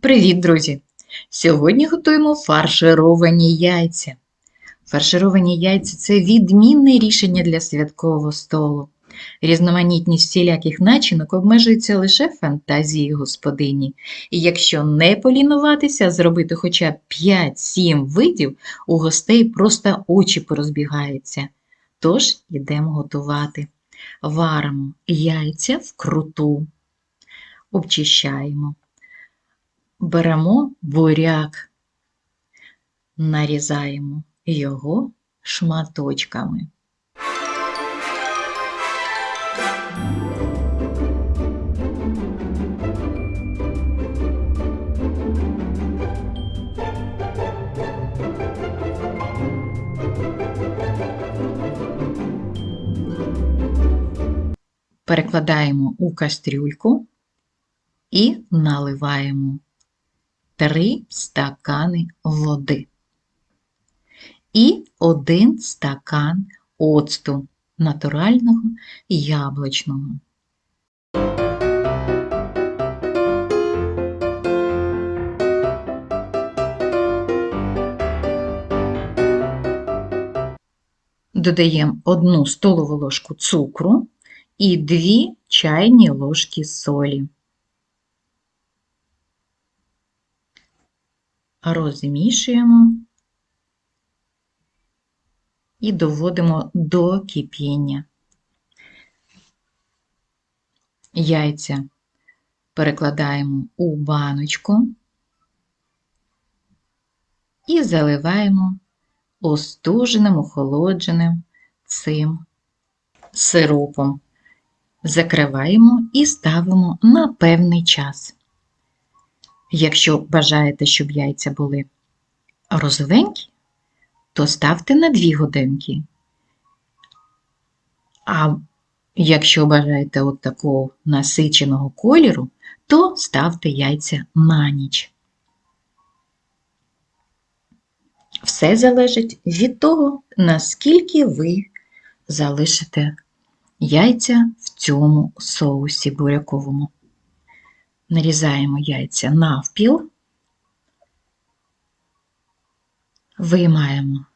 Привіт, друзі! Сьогодні готуємо фаршировані яйця. Фаршировані яйця це відмінне рішення для святкового столу. Різноманітність всіляких начинок обмежується лише фантазією господині. І якщо не полінуватися, зробити хоча б 5-7 видів, у гостей просто очі порозбігаються. Тож ідемо готувати. Варимо яйця вкруту, обчищаємо. Беремо буряк, нарізаємо його шматочками. Перекладаємо у кастрюльку і наливаємо 3 стакани води і 1 стакан оцту натурального яблучного. Додаємо 1 столову ложку цукру і 2 чайні ложки солі. Розмішуємо і доводимо до кипіння. Яйця перекладаємо у баночку і заливаємо остуженим, охолодженим цим сиропом. Закриваємо і ставимо на певний час. Якщо бажаєте, щоб яйця були розовенькі, то ставте на 2 годинки. А якщо бажаєте от такого насиченого кольору, то ставте яйця на ніч. Все залежить від того, наскільки ви залишите яйця в цьому соусі буряковому нарізаємо яйця навпіл, виймаємо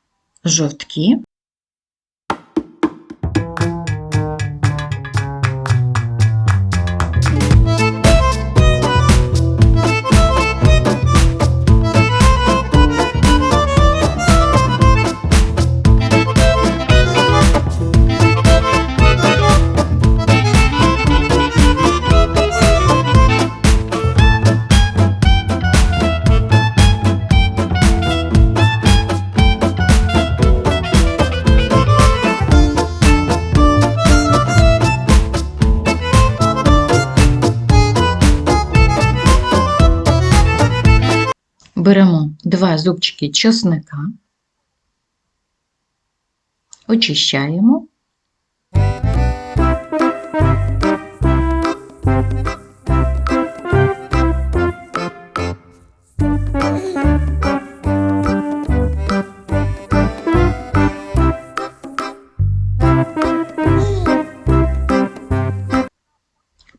жовтки. Беремо два зубчики чесника, очищаємо.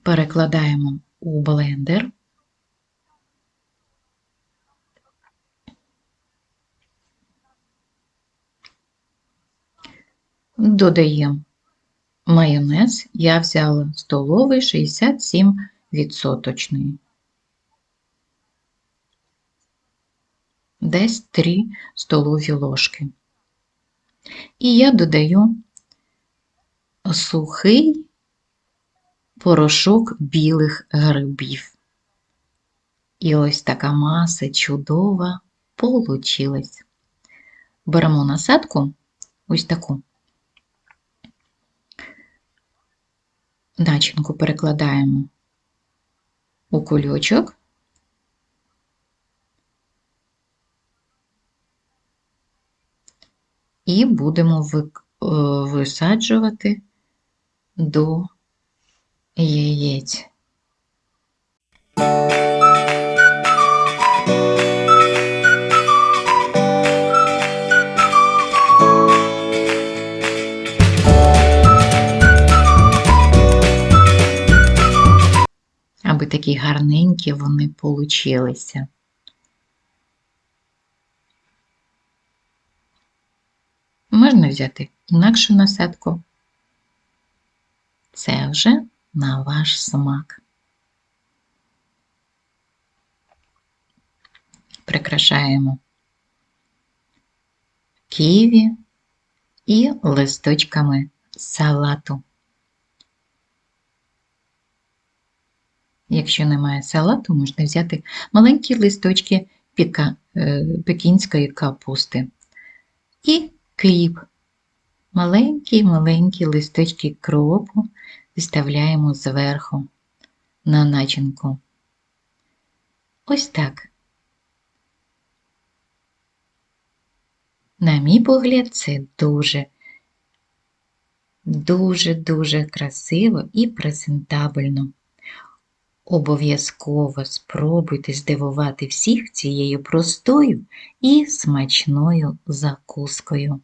Перекладаємо у блендер. Додаємо майонез. Я взяла столовий 67 відсоточний. Десь 3 столові ложки. І я додаю сухий порошок білих грибів. І ось така маса чудова получилась. Беремо насадку ось таку. Начинку перекладаємо у кульочок. І будемо е, висаджувати до яєць. Аби такі гарненькі вони получилися. Можна взяти інакшу насадку. Це вже на ваш смак. Прикрашаємо ківі і листочками салату. Якщо немає салату, можна взяти маленькі листочки піка, е, пекінської капусти і кріп. Маленькі-маленькі листочки кропу виставляємо зверху на начинку. Ось так. На мій погляд, це дуже, дуже-дуже красиво і презентабельно. Обов'язково спробуйте здивувати всіх цією простою і смачною закускою.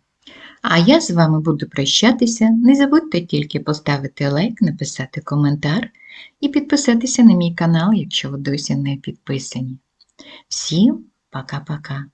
А я з вами буду прощатися. Не забудьте тільки поставити лайк, написати коментар і підписатися на мій канал, якщо ви досі не підписані. Всім пока-пока!